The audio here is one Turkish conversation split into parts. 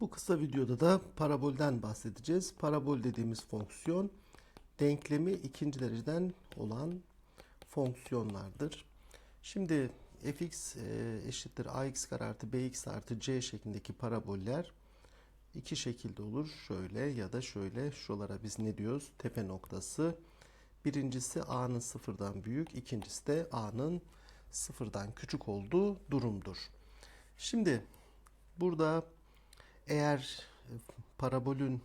Bu kısa videoda da parabolden bahsedeceğiz. Parabol dediğimiz fonksiyon denklemi ikinci dereceden olan fonksiyonlardır. Şimdi fx e, eşittir ax kare artı bx artı c şeklindeki paraboller iki şekilde olur. Şöyle ya da şöyle. Şuralara biz ne diyoruz? Tepe noktası. Birincisi a'nın sıfırdan büyük, ikincisi de a'nın sıfırdan küçük olduğu durumdur. Şimdi burada eğer e, parabolün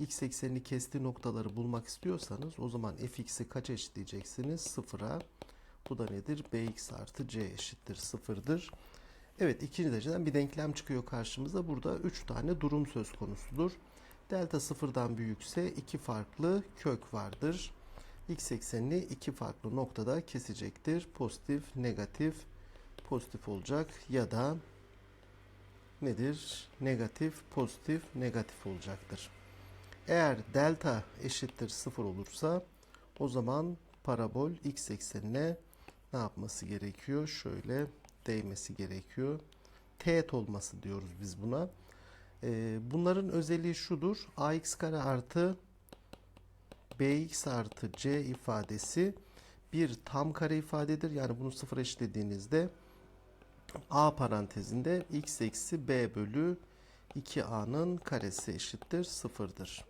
x eksenini kestiği noktaları bulmak istiyorsanız o zaman fx'i kaç eşitleyeceksiniz? Sıfıra. Bu da nedir? bx artı c eşittir sıfırdır. Evet ikinci dereceden bir denklem çıkıyor karşımıza. Burada 3 tane durum söz konusudur. Delta sıfırdan büyükse iki farklı kök vardır. X eksenini iki farklı noktada kesecektir. Pozitif, negatif, pozitif olacak ya da nedir? Negatif, pozitif, negatif olacaktır. Eğer delta eşittir sıfır olursa o zaman parabol x eksenine ne yapması gerekiyor? Şöyle değmesi gerekiyor. Teğet olması diyoruz biz buna. Ee, bunların özelliği şudur. ax kare artı bx artı c ifadesi bir tam kare ifadedir. Yani bunu sıfır eşitlediğinizde a parantezinde x eksi b bölü 2a'nın karesi eşittir sıfırdır.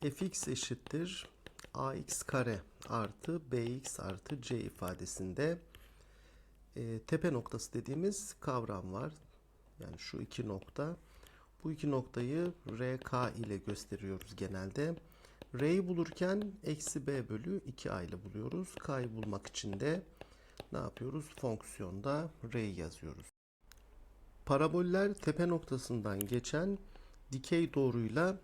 fx eşittir ax kare artı bx artı c ifadesinde e, tepe noktası dediğimiz kavram var. Yani şu iki nokta. Bu iki noktayı RK ile gösteriyoruz genelde. R'yi bulurken eksi B bölü 2A ile buluyoruz. K'yı bulmak için de ne yapıyoruz? Fonksiyonda R'yi yazıyoruz. Paraboller tepe noktasından geçen dikey doğruyla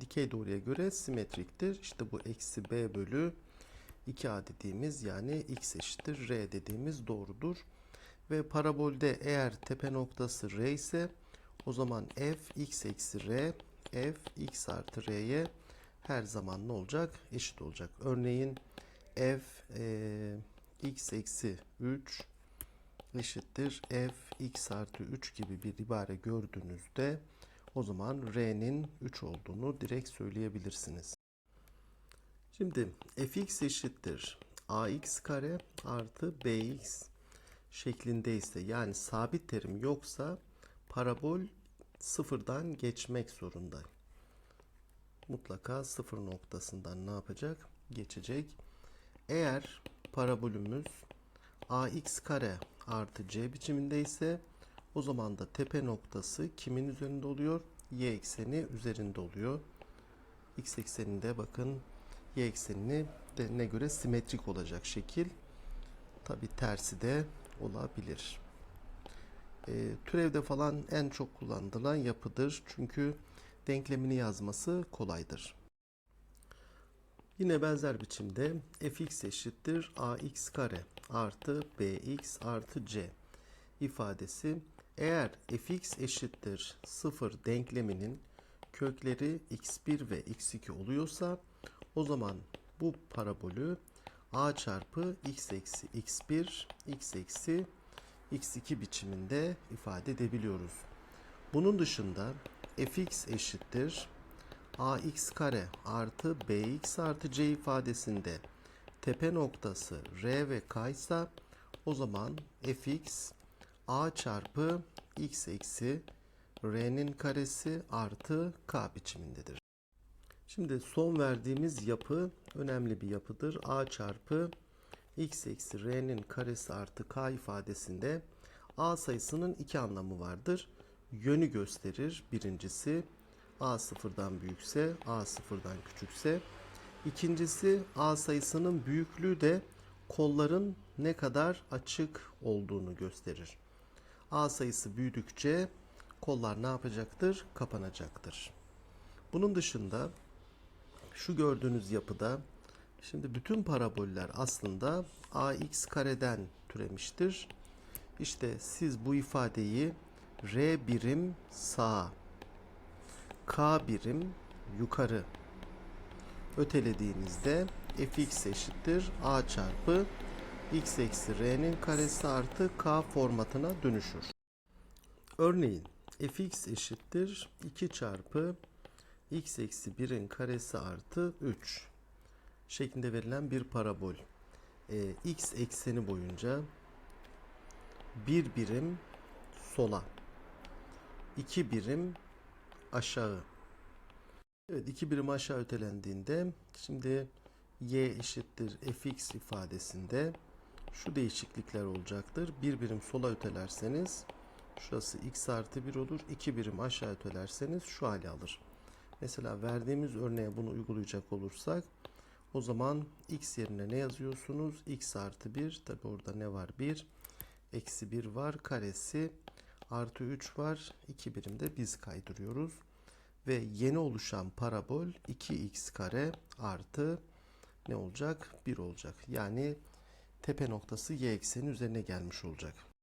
dikey doğruya göre simetriktir. İşte bu eksi B bölü 2A dediğimiz yani x eşittir R dediğimiz doğrudur. Ve parabolde eğer tepe noktası R ise o zaman f x eksi r f x artı r'ye her zaman ne olacak? Eşit olacak. Örneğin f e, x eksi 3 eşittir f x artı 3 gibi bir ibare gördüğünüzde o zaman r'nin 3 olduğunu direkt söyleyebilirsiniz. Şimdi fx eşittir ax kare artı bx şeklindeyse yani sabit terim yoksa parabol sıfırdan geçmek zorunda. Mutlaka sıfır noktasından ne yapacak? Geçecek. Eğer parabolümüz ax kare artı c biçimindeyse o zaman da tepe noktası kimin üzerinde oluyor? y ekseni üzerinde oluyor. x ekseninde bakın y eksenini de ne göre simetrik olacak şekil. Tabi tersi de olabilir. E, türevde falan en çok kullanılan yapıdır. Çünkü denklemini yazması kolaydır. Yine benzer biçimde fx eşittir ax kare artı bx artı c ifadesi eğer fx eşittir 0 denkleminin kökleri x1 ve x2 oluyorsa o zaman bu parabolü a çarpı x eksi x1 x eksi x2 biçiminde ifade edebiliyoruz. Bunun dışında fx eşittir ax kare artı bx artı c ifadesinde tepe noktası r ve k ise o zaman fx a çarpı x eksi r'nin karesi artı k biçimindedir. Şimdi son verdiğimiz yapı önemli bir yapıdır. a çarpı x eksi r'nin karesi artı k ifadesinde a sayısının iki anlamı vardır. Yönü gösterir birincisi a sıfırdan büyükse a sıfırdan küçükse. İkincisi a sayısının büyüklüğü de kolların ne kadar açık olduğunu gösterir. A sayısı büyüdükçe kollar ne yapacaktır? Kapanacaktır. Bunun dışında şu gördüğünüz yapıda Şimdi bütün paraboller aslında ax kareden türemiştir. İşte siz bu ifadeyi r birim sağ, k birim yukarı ötelediğinizde fx eşittir a çarpı x eksi r'nin karesi artı k formatına dönüşür. Örneğin fx eşittir 2 çarpı x eksi 1'in karesi artı 3 şeklinde verilen bir parabol. Ee, x ekseni boyunca bir birim sola, iki birim aşağı. Evet, iki birim aşağı ötelendiğinde şimdi y eşittir fx ifadesinde şu değişiklikler olacaktır. Bir birim sola ötelerseniz şurası x artı 1 olur. İki birim aşağı ötelerseniz şu hali alır. Mesela verdiğimiz örneğe bunu uygulayacak olursak o zaman x yerine ne yazıyorsunuz? x artı 1 tabi orada ne var? 1 eksi 1 var karesi artı 3 var. 2 birim de biz kaydırıyoruz. Ve yeni oluşan parabol 2x kare artı ne olacak? 1 olacak. Yani tepe noktası y ekseni üzerine gelmiş olacak.